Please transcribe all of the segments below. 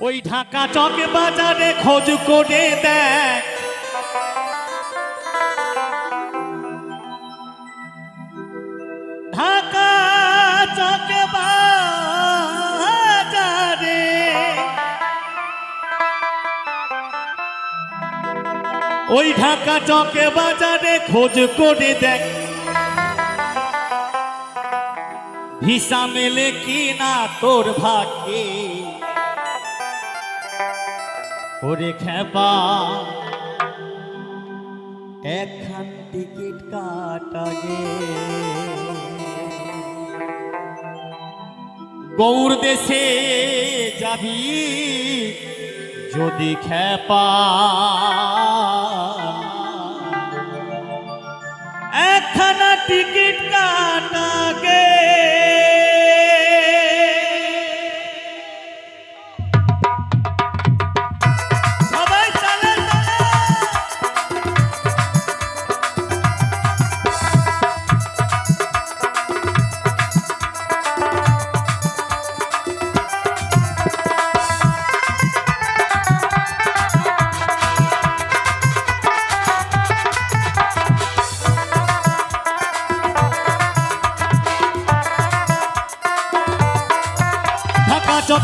ওই ঢাকা চকে বাজারে খোঁজ করে দেখ। বাজারে ওই ঢাকা চকে বাজারে খোঁজ করে দেখ। ভিসা মেলে কি না তোর ভাগ্যে? ওরে খেপা। একখান টিকিট কাটাগে গৌর দেশে যাবি যদি খেপা। একখানা টিকিট কাটাগে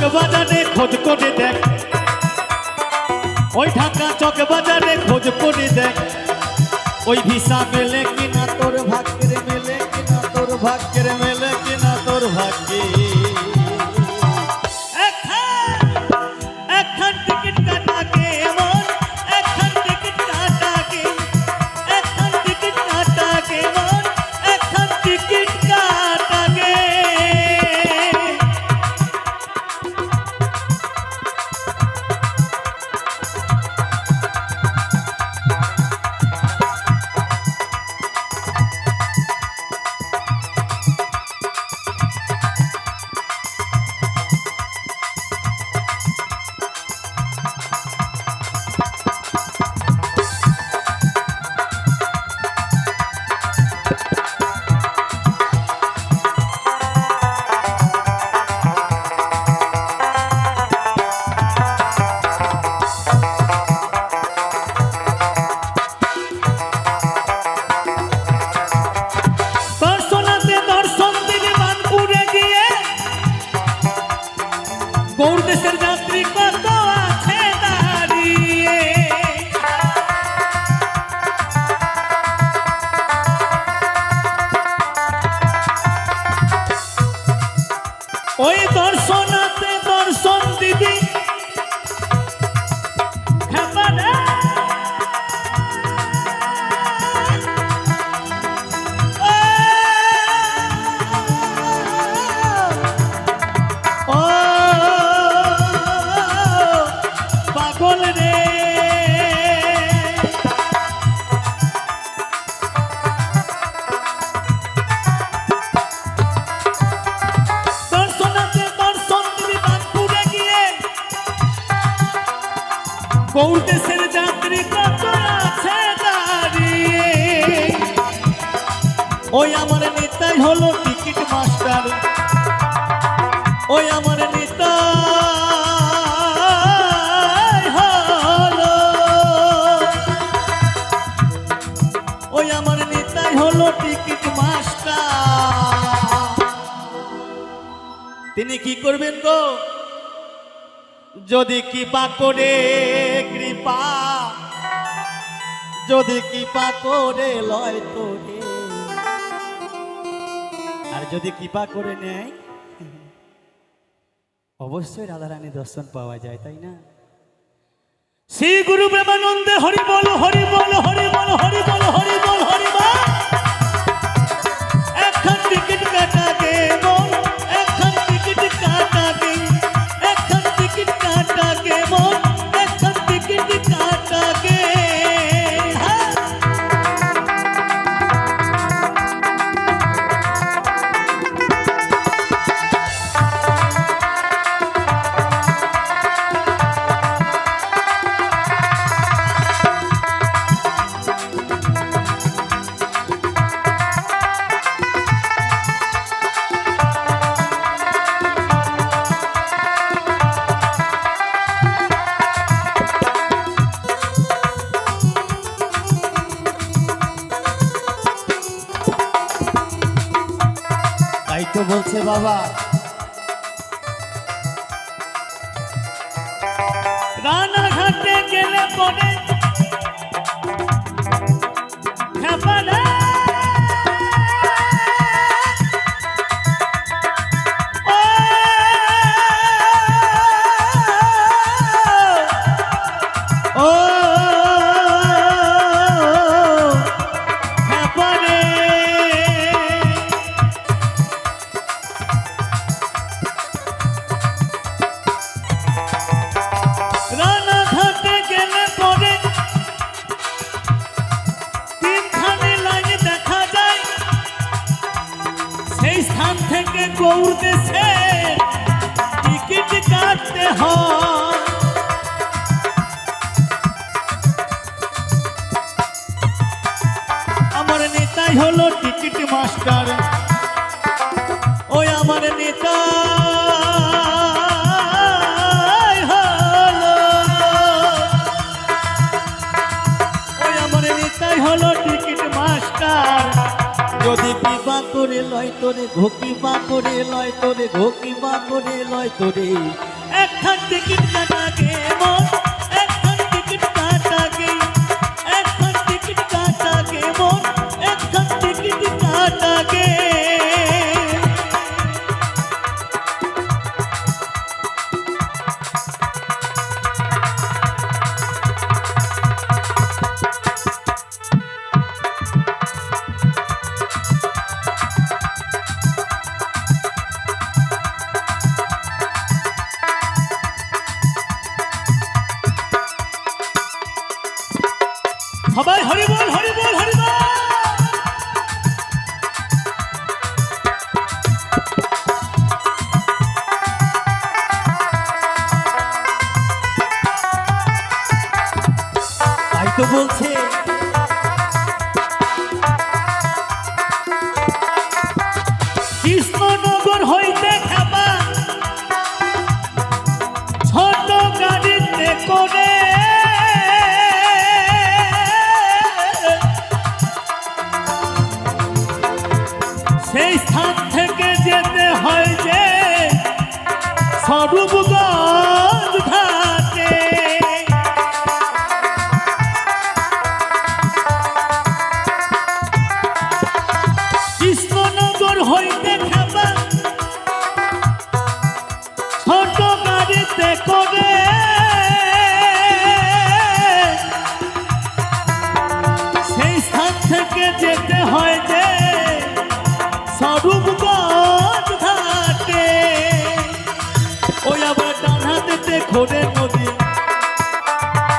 চক বাজারে খোঁজ করে দেখ। ওই ঢাকা চক বাজারে খোঁজ করে দেখ। ওই ভিসা মেলে কিনা, তোর ভাগ্যের মেলে কিনা, তোর ভাগ্যের হলো টিকিট মাস্টার। ওই আমার ওই আমার হলো টিকিট মাস্টার। তিনি কি করবেন গো? যদি কৃপা করে কৃপা। যদি কৃপা করে লয় তোরে। যদি কৃপা করে নেয়, অবশ্যই রাধারানী দর্শন পাওয়া যায়, তাই না? শ্রী গুরু প্রেমানন্দে হরি বল হরি বল, হরি বলছে বাবা। রানাঘাটে গেলে পরে গৌর টিকিট কাটতে হয়। আমার নেতাই হলো টিকিট মাস্টার। লয় তোরে, ঘোকি বা করে, লয় তোরে, ঘোকি বা করে, লয় তোরে। এক থাকতে কিনা লাগে মন। সবাই হরি বল হরি বল হরি বল। তাই তো বলছে সেই স্থান থেকে যেতে হয় যে স্বরূপগঞ্জ ওই আবার ডান হাতেতে ঘোরে নদী।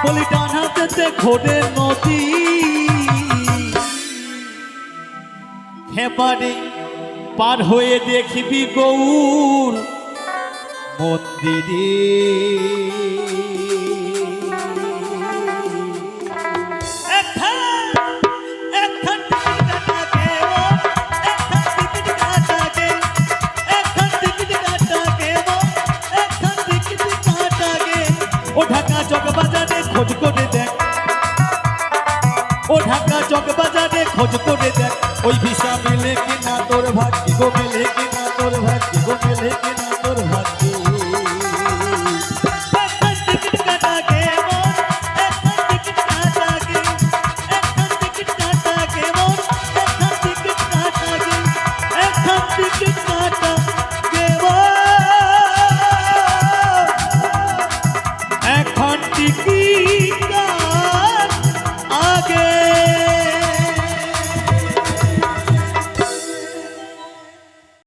বলি ডান হাতেতে ঘোরে নদী। হেপারে পার হয়ে দেখিবি গৌর মন্দিরে। ও ঢাকা চক বাজারে খোঁজ করে দেখ, ওই ভিসা মেলে কিনা, তোর ভাগ্য মেলে কিনা।